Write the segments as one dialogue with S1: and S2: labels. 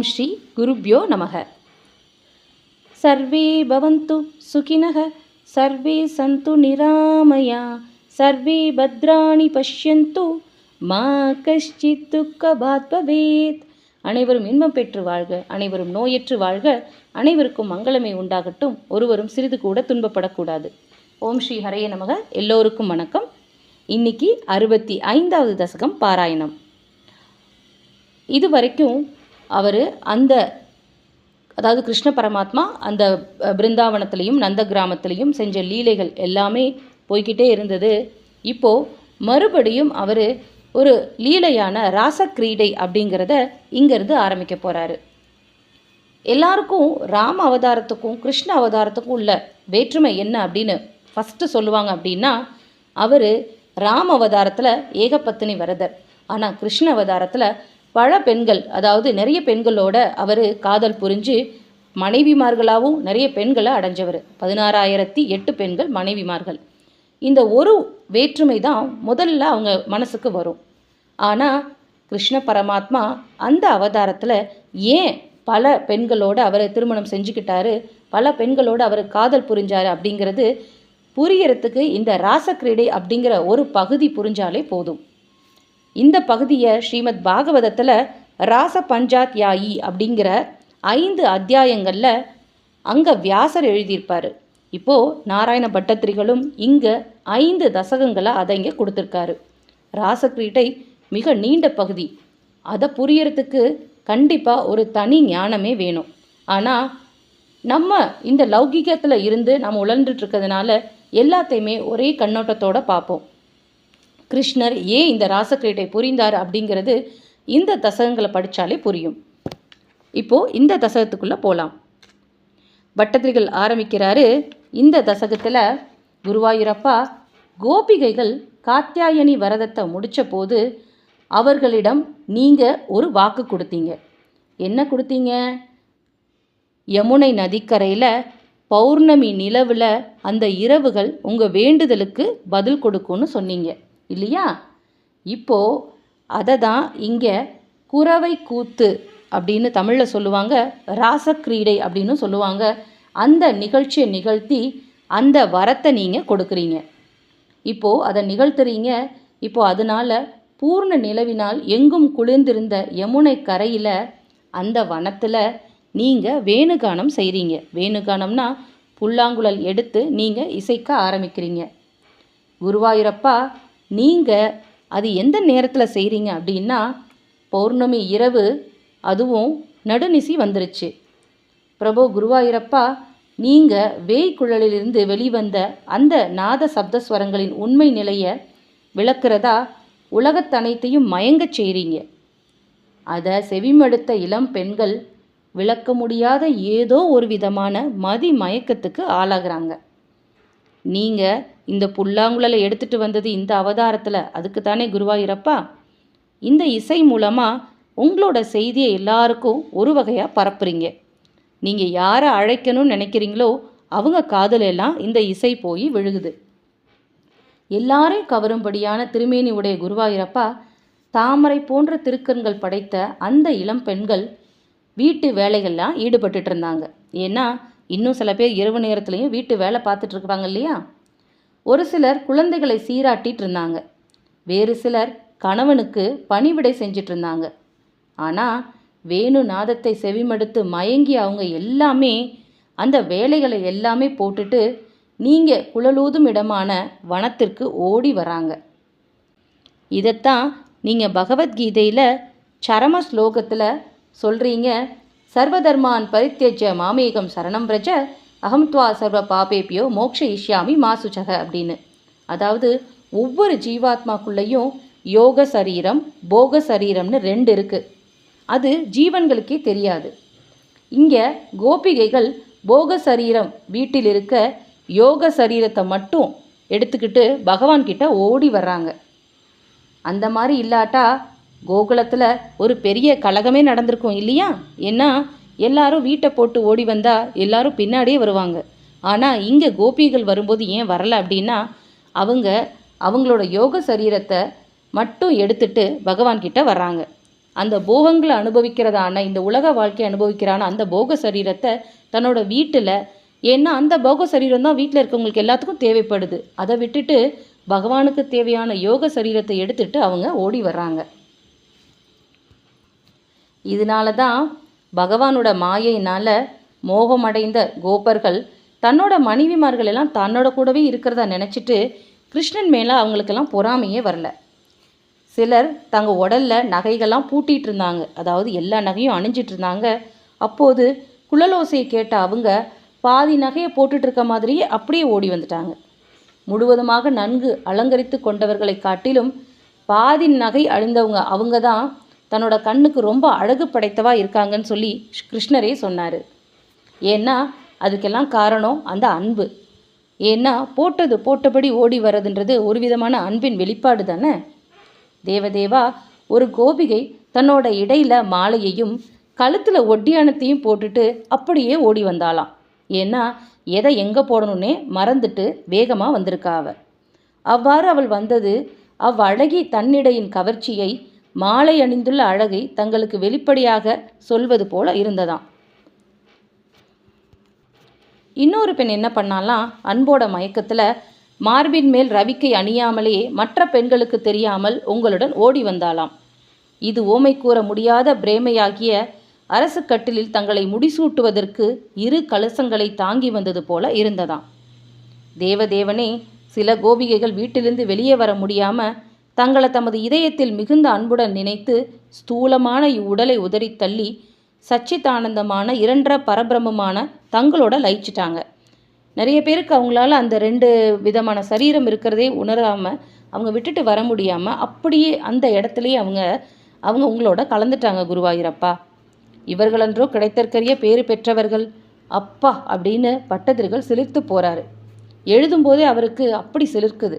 S1: ஸ்ரீ குருப்யோ நமக. சர்வே பவந்து சுகினக சர்வே சந்து நிராமயா சர்வே பத்ராணி பஷ்யந்து மா கஷ்டித் துக்கபாத் பவேத் அனைவரும் இன்பம் பெற்று வாழ்க அனைவரும் நோயற்று வாழ்க அனைவருக்கும் மங்களமே உண்டாகட்டும் ஒருவரும் சிறிது கூட துன்பப்படக்கூடாது. ஓம் ஸ்ரீ ஹரைய நமக எல்லோருக்கும் வணக்கம். இன்னைக்கு அறுபத்தி ஐந்தாவது தசகம் பாராயணம். இது வரைக்கும் அவர் அந்த அதாவது கிருஷ்ண பரமாத்மா அந்த அஹ், பிருந்தாவனத்திலையும் நந்த கிராமத்திலையும் செஞ்ச லீலைகள் எல்லாமே போய்க்கிட்டே இருந்தது. இப்போது மறுபடியும் அவர் ஒரு லீலையான ராசக்கிரீடை அப்படிங்கிறத இங்கேருந்து ஆரம்பிக்க போகிறாரு எல்லாருக்கும் ராம அவதாரத்துக்கும் கிருஷ்ண அவதாரத்துக்கும் உள்ள வேற்றுமை என்ன அப்படின்னு ஃபஸ்ட்டு சொல்லுவாங்க அப்படின்னா அவர் ராம அவதாரத்தில் ஏகபத்தினி வரதர். ஆனால் கிருஷ்ண அவதாரத்தில் பல பெண்கள் அதாவது நிறைய பெண்களோட அவர் காதல் புரிஞ்சு மனைவிமார்களாகவும் நிறைய பெண்களை அடைஞ்சவர். பதினாறாயிரத்தி எட்டு பெண்கள் மனைவிமார்கள். இந்த ஒரு வேற்றுமை தான் முதல்ல அவங்க மனசுக்கு வரும். ஆனால் கிருஷ்ண பரமாத்மா அந்த அவதாரத்தில் ஏன் பல பெண்களோடு அவரை திருமணம் செஞ்சுக்கிட்டாரு பல பெண்களோடு அவர் காதல் புரிஞ்சார் அப்படிங்கிறது புரியறதுக்கு இந்த ராசக்கிரீடை அப்படிங்கிற ஒரு பகுதி புரிஞ்சாலே போதும். இந்த பகுதியை ஸ்ரீமத் பாகவதத்தில் ராச பஞ்சாத்யாயி அப்படிங்கிற ஐந்து அத்தியாயங்களில் அங்கே வியாசர் எழுதியிருப்பார். இப்போது நாராயண பட்டத்திரிகளும் இங்கே ஐந்து தசகங்களை அதை இங்கே கொடுத்துருக்காரு. ராசக்கிரீட்டை மிக நீண்ட பகுதி. அதை புரியறதுக்கு கண்டிப்பாக ஒரு தனி ஞானமே வேணும். ஆனால் நம்ம இந்த லௌகிகத்தில் இருந்து நம்ம உழந்துட்டு இருக்கிறதுனால எல்லாத்தையுமே ஒரே கண்ணோட்டத்தோட பார்ப்போம். கிருஷ்ணர் ஏன் இந்த ராசக்கிரீட்டை புரிந்தார் அப்படிங்கிறது இந்த தசகங்களை படித்தாலே புரியும். இப்போது இந்த தசகத்துக்குள்ளே போகலாம் பட்டத்திரிகள் ஆரம்பிக்கிறாரு. இந்த தசகத்தில் குருவாயூரப்பா கோபிகைகள் காத்தியாயனி வரதத்தை முடித்த போது அவர்களிடம் நீங்கள் ஒரு வாக்கு கொடுத்தீங்க. என்ன கொடுத்தீங்க? யமுனை நதிக்கரையில் பௌர்ணமி நிலவில் அந்த இரவுகள் உங்கள் வேண்டுதலுக்கு பதில் கொடுக்கும்னு சொன்னீங்க. இல்லையா? இப்போது அதை தான் இங்கே குறவை கூத்து அப்படின்னு தமிழில் சொல்லுவாங்க ராசக்கிரீடை அப்படின்னு சொல்லுவாங்க. அந்த நிகழ்ச்சியை நிகழ்த்தி அந்த வரத்தை நீங்கள் கொடுக்குறீங்க. இப்போது அதை நிகழ்த்துறீங்க. இப்போது அதனால் பூர்ண நிலவினால் எங்கும் குளிர்ந்திருந்த யமுனை கரையில் அந்த வனத்தில் நீங்கள் வேணுகானம் செய்கிறீங்க வேணுகானம்னா புல்லாங்குழல் எடுத்து நீங்கள் இசைக்க ஆரம்பிக்கிறீங்க. குருவாயூரப்பா நீங்கள் அது எந்த நேரத்தில் செய்கிறீங்க அப்படின்னா பௌர்ணமி இரவு அதுவும் நடுநிசி வந்துருச்சு. பிரபு குருவாயிரப்பா நீங்கள் வேய்க்குழலிலிருந்து வெளிவந்த அந்த நாத சப்தஸ்வரங்களின் உண்மை நிலையை விளக்குறதா உலகத்தனைத்தையும் மயங்கச் செய்கிறீங்க அதை செவிமடுத்த இளம் பெண்கள் விளக்க முடியாத ஏதோ ஒரு விதமான மதி மயக்கத்துக்கு ஆளாகிறாங்க. நீங்கள் இந்த புல்லாங்குழலை எடுத்துட்டு வந்தது இந்த அவதாரத்தில் அதுக்கு தானே குருவாயிரப்பா? இந்த இசை மூலமாக உங்களோட செய்தியை எல்லாருக்கும் ஒரு வகையாக பரப்புறீங்க. நீங்கள் யாரை அழைக்கணும்னு நினைக்கிறீங்களோ அவங்க காதலெல்லாம் இந்த இசை போய் விழுகுது. எல்லாரையும் கவரும்படியான திருமேனி உடைய குருவாயிரப்பா தாமரை போன்ற திருக்கண்கள் படைத்த அந்த இளம் பெண்கள் வீட்டு வேலைகள்லாம் ஈடுபட்டுட்டு இருந்தாங்க. ஏன்னா இன்னும் சில பேர் இரவு நேரத்துலையும் வீட்டு வேலை பார்த்துட்டு இருப்பாங்க இல்லையா? ஒரு சிலர் குழந்தைகளை சீராட்டிட்டு இருந்தாங்க. வேறு சிலர் கணவனுக்கு பணிவிடை செஞ்சிட்டு இருந்தாங்க. ஆனால் வேணு நாதத்தை செவிமடுத்து மயங்கி அவங்க எல்லாமே அந்த வேலைகளை எல்லாமே போட்டுட்டு நீங்கள் குழலூதும் இடமான வனத்திற்கு ஓடி வராங்க. இதைத்தான் நீங்கள் பகவத்கீதையில் சரம ஸ்லோகத்தில் சொல்கிறீங்க சர்வதர்மான் பரித்தியஜ மாமேகம் சரணம் பிரஜ அகம் துவா சர்வ பாபேபியோ மோக்ஷ இஷ்யாமி மாசுச்சக அப்படின்னு. அதாவது ஒவ்வொரு ஜீவாத்மாக்குள்ளேயும் யோக சரீரம் போக சரீரம்னு ரெண்டு இருக்குது அது ஜீவன்களுக்கே தெரியாது. இங்கே கோபிகைகள் போக சரீரம் வீட்டில் இருக்க யோக சரீரத்தை மட்டும் எடுத்துக்கிட்டு பகவான்கிட்ட ஓடி வர்றாங்க. அந்த மாதிரி இல்லாட்டா கோகுலத்தில் ஒரு பெரிய கலகமே நடந்திருக்கும் இல்லையா? ஏன்னா எல்லாரும் வீட்டை போட்டு ஓடி வந்தால் எல்லாரும் பின்னாடியே வருவாங்க. ஆனால் இங்கே கோபிகள் வரும்போது ஏன் வரல அப்படின்னா அவங்க அவங்களோட யோக சரீரத்தை மட்டும் எடுத்துட்டு பகவான்கிட்ட வர்றாங்க. அந்த போகங்களை அனுபவிக்கிறதான இந்த உலக வாழ்க்கையை அனுபவிக்கிறான அந்த போக சரீரத்தை தன்னோட வீட்டில் ஏன்னா அந்த போக சரீரம் தான் வீட்டில் இருக்கவங்களுக்கு எல்லாத்துக்கும் தேவைப்படுது. அதை விட்டுட்டு பகவானுக்கு தேவையான யோக சரீரத்தை எடுத்துட்டு அவங்க ஓடி வர்றாங்க. இதனால தான் பகவானோட மாயையினால் மோகமடைந்த கோபர்கள் தன்னோட மனைவிமார்கள் எல்லாம் தன்னோட கூடவே இருக்கிறதா நினச்சிட்டு கிருஷ்ணன் மேலே அவங்களுக்கெல்லாம் பொறாமையே வரல. சிலர் தங்க உடலில் நகைகள்லாம் பூட்டிகிட்டு இருந்தாங்க. அதாவது எல்லா நகையும் அணிஞ்சிட்டு இருந்தாங்க. அப்போது குழலோசையை கேட்ட அவங்க பாதி நகையை போட்டுட்டு இருக்க மாதிரியே அப்படியே ஓடி வந்துட்டாங்க. முழுவதுமாக நன்கு அலங்கரித்து கொண்டவர்களை காட்டிலும் பாதி நகை அழிந்தவங்க அவங்க தான் தன்னோட கண்ணுக்கு ரொம்ப அழகு படைத்தவா இருக்காங்கன்னு சொல்லி கிருஷ்ணரே சொன்னார். ஏன்னா அதுக்கெல்லாம் காரணம் அந்த அன்பு. ஏன்னா போட்டது போட்டபடி ஓடி வர்றதுன்றது ஒரு விதமான அன்பின் வெளிப்பாடு தானே? தேவதேவா ஒரு கோபிகை தன்னோட இடையில மாலையையும் கழுத்தில் ஒட்டியானத்தையும் போட்டுட்டு அப்படியே ஓடி வந்தாளாம். ஏன்னா எதை எங்கே போடணும்னே மறந்துட்டு வேகமாக வந்திருக்கா அவ்வாறு அவள் வந்தது அவ்வழகி தன்னிடையின் கவர்ச்சியை மாலை அணிந்துள்ள அழகை தங்களுக்கு வெளிப்படையாக சொல்வது போல இருந்ததாம். இன்னொரு பெண் என்ன பண்ணாலாம் அன்போட மயக்கத்தில் மார்பின் மேல் ரவிக்கை அணியாமலே மற்ற பெண்களுக்கு தெரியாமல் உங்களுடன் ஓடி வந்தாலாம். இது ஓமை கூற முடியாத பிரேமையாகிய அரசு கட்டிலில் தங்களை முடிசூட்டுவதற்கு இரு கலசங்களை தாங்கி வந்தது போல இருந்ததாம். தேவதேவனே சில கோபிகைகள் வீட்டிலிருந்து வெளியே வர முடியாமல் தங்களை தமது இதயத்தில் மிகுந்த அன்புடன் நினைத்து ஸ்தூலமான இவ்வுடலை உதறி தள்ளி சச்சிதானந்தமான இரண்டர பரபிரமமான தங்களோட லயிச்சிட்டாங்க. நிறைய பேருக்கு அவங்களால அந்த ரெண்டு விதமான சரீரம் இருக்கிறதே உணராமல் அவங்க விட்டுட்டு வர முடியாமல் அப்படியே அந்த இடத்துலையே அவங்க அவங்க உங்களோட கலந்துட்டாங்க குருவாயூரப்பா. இவர்களன்றோ கிடைத்தற்கரிய பேறு பெற்றவர்கள். அப்பா அப்படின்னு பட்டதிர்கள் சிலிர்த்து போகிறாரு எழுதும்போதே அவருக்கு அப்படி சிலிர்க்குது.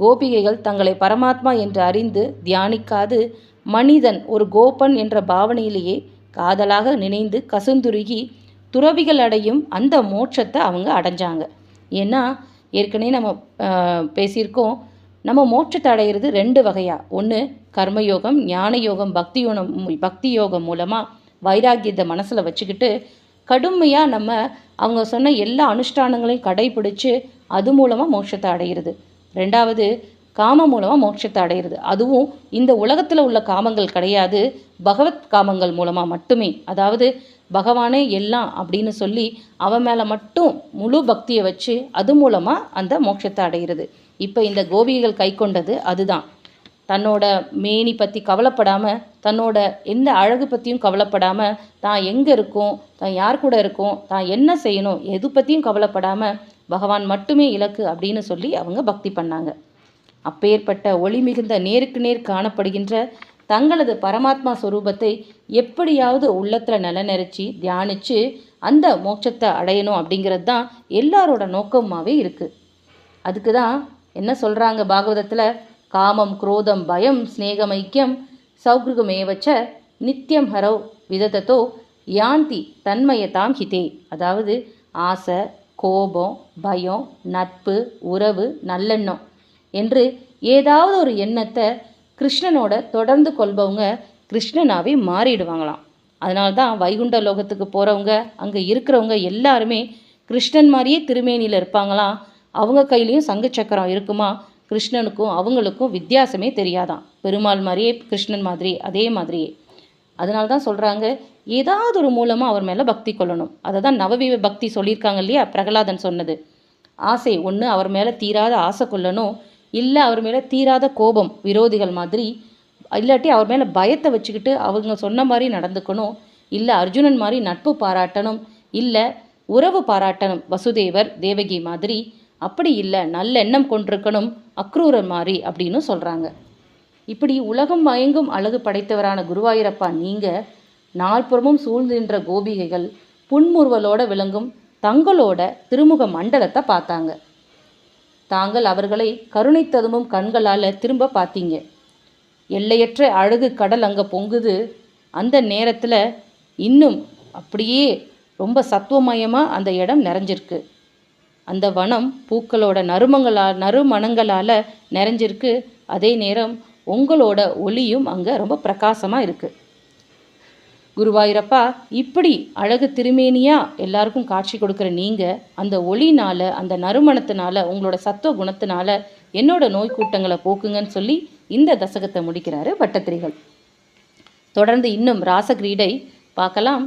S1: கோபிகைகள் தங்களை பரமாத்மா என்று அறிந்து தியானிக்காது. மனிதன் ஒரு கோபன் என்ற பாவனையிலேயே காதலாக நினைந்து கசுந்துருகி துறவிகள் அடையும் அந்த மோட்சத்தை அவங்க அடைஞ்சாங்க. ஏன்னா ஏற்கனவே நம்ம பேசியிருக்கோம். நம்ம மோட்சத்தை அடையிறது ரெண்டு வகையாக ஒன்று கர்மயோகம் ஞான யோகம் பக்தி யோகம் பக்தி யோகம் மூலமாக வைராக்கியத்தை மனசில் வச்சுக்கிட்டு கடுமையாக நம்ம அவங்க சொன்ன எல்லா அனுஷ்டானங்களையும் கடைபிடிச்சு அது மூலமாக மோட்சத்தை அடையிறது. ரெண்டாவது காமம் மூலமாக மோட்சத்தை அடையிறது. அதுவும் இந்த உலகத்தில் உள்ள காமங்கள் கிடையாது. பகவத் காமங்கள் மூலமாக மட்டுமே. அதாவது பகவானே எல்லாம் அப்படின்னு சொல்லி அவன் மேலே மட்டும் முழு பக்தியை வச்சு அது மூலமாக அந்த மோட்சத்தை அடையிறது. இப்போ இந்த கோபிகள் கை கொண்டது அதுதான். தன்னோட மேனி பற்றி கவலைப்படாமல் தன்னோட எந்த அழகு பற்றியும் கவலைப்படாமல் தான் எங்கே இருக்கும் தான் யார் கூட இருக்கும் தான் என்ன செய்யணும் எது பற்றியும் கவலைப்படாமல் பகவான் மட்டுமே இலக்கு அப்படின்னு சொல்லி அவங்க பக்தி பண்ணாங்க. அப்பேற்பட்ட ஒளி மிகுந்த நேருக்கு நேர் காணப்படுகின்ற தங்களது பரமாத்மா ஸ்வரூபத்தை எப்படியாவது உள்ளத்தில் நிலநெரிச்சு தியானித்து அந்த மோட்சத்தை அடையணும் அப்படிங்கிறது தான் எல்லாரோட நோக்கமாகவே இருக்குது அதுக்கு தான் என்ன சொல்கிறாங்க பாகவதத்தில்? காமம் குரோதம் பயம் ஸ்நேகம் ஐக்கியம் சௌகிருகமேவச்ச நித்தியம் ஹரவ் விததத்தோ யாந்தி தன்மயதாம் ஹிதே. அதாவது ஆசை கோபம் பயம் நட்பு உறவு நல்லெண்ணம் என்று ஏதாவது ஒரு எண்ணத்தை கிருஷ்ணனோட தொடர்ந்து கொள்பவங்க கிருஷ்ணனாகவே மாறிடுவாங்களாம். அதனால தான் வைகுண்ட லோகத்துக்கு போகிறவங்க அங்கே இருக்கிறவங்க எல்லாருமே கிருஷ்ணன் மாதிரியே திருமேனியில் இருப்பாங்களாம். அவங்க கையிலையும் சங்கு சக்கரம் இருக்குமா? கிருஷ்ணனுக்கும் அவங்களுக்கும் வித்தியாசமே தெரியாதாம். பெருமாள் மாதிரியே கிருஷ்ணன் மாதிரி அதே மாதிரியே. அதனால தான் சொல்கிறாங்க ஏதாவது ஒரு மூலமாக அவர் மேலே பக்தி கொள்ளணும். அதை தான் நவவீவ பக்தி சொல்லியிருக்காங்க இல்லையா? பிரகலாதன் சொன்னது. ஆசை ஒன்று அவர் மேலே தீராத ஆசை கொள்ளணும். இல்லை அவர் மேலே தீராத கோபம் விரோதிகள் மாதிரி. இல்லாட்டி அவர் மேலே பயத்தை வச்சுக்கிட்டு அவங்க சொன்ன மாதிரி நடந்துக்கணும். இல்லை அர்ஜுனன் மாதிரி நட்பு பாராட்டணும். இல்லை உறவு பாராட்டணும் வசுதேவர் தேவகி மாதிரி. அப்படி இல்லை நல்லெண்ணம் கொண்டிருக்கணும் அக்ரூரன் மாதிரி அப்படின்னு சொல்கிறாங்க இப்படி உலகம் மயங்கும் அழகு படைத்தவரான குருவாயூரப்பா நீங்கள் நாற்புறமும் சூழ்ந்தின்ற கோபிகைகள் புன்முறுவலோட விளங்கும் தங்களோட திருமுக மண்டலத்தை பார்த்தாங்க. தாங்கள் அவர்களை கருணை ததும்பும் கண்களால் திரும்ப பார்த்தீங்க. எல்லையற்ற அழகு கடல் அங்கே பொங்குது. அந்த நேரத்தில் இன்னும் அப்படியே ரொம்ப சத்துவமயமாக அந்த இடம் நிறைஞ்சிருக்கு. அந்த வனம் பூக்களோட நறுமங்களால் நறுமணங்களால் நிறைஞ்சிருக்கு. அதே நேரம் உங்களோட ஒளியும் அங்கே ரொம்ப பிரகாசமாக இருக்குது குருவாயூரப்பா இப்படி அழகு திருமேனியாக எல்லாருக்கும் காட்சி கொடுக்குற நீங்கள் அந்த ஒளினால அந்த நறுமணத்தினால உங்களோட சத்துவ குணத்தினால என்னோட நோய் கூட்டங்களை போக்குங்கன்னு சொல்லி இந்த தசகத்தை முடிக்கிறாரு பட்டத்திரிகள் தொடர்ந்து இன்னும் ராசகிரீடை பார்க்கலாம்.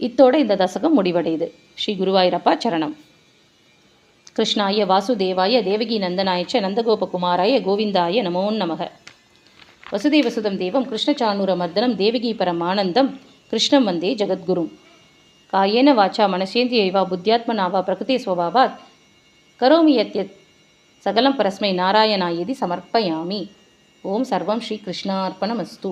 S1: இத்தோட இந்த தசகம் முடிவடையுது. ஸ்ரீ குருவாயூரப்பா சரணம். கிருஷ்ணாய வாசுதேவாய தேவகி நந்தனாயச்ச நந்தகோபகுமாராய கோவிந்தாய நமோ நமக. வசுதேவ சுதம் தேவம் கிருஷ்ணச்சானூரமர்தனம் தேவகி பரமானந்தம் கிருஷ்ணம் வந்தே ஜகத்குரும் காயேன வாச்சா மனசேந்தியைவா புத்தியாத்மனாவா பிரகிருதி ஸ்வபாவாத் கரோமி யத்யத் சகலம் பரஸ்மை நாராயணாயதி சமர்ப்பயாமி. ஓம் சர்வம் ஸ்ரீ கிருஷ்ணார்ப்பணமஸ்து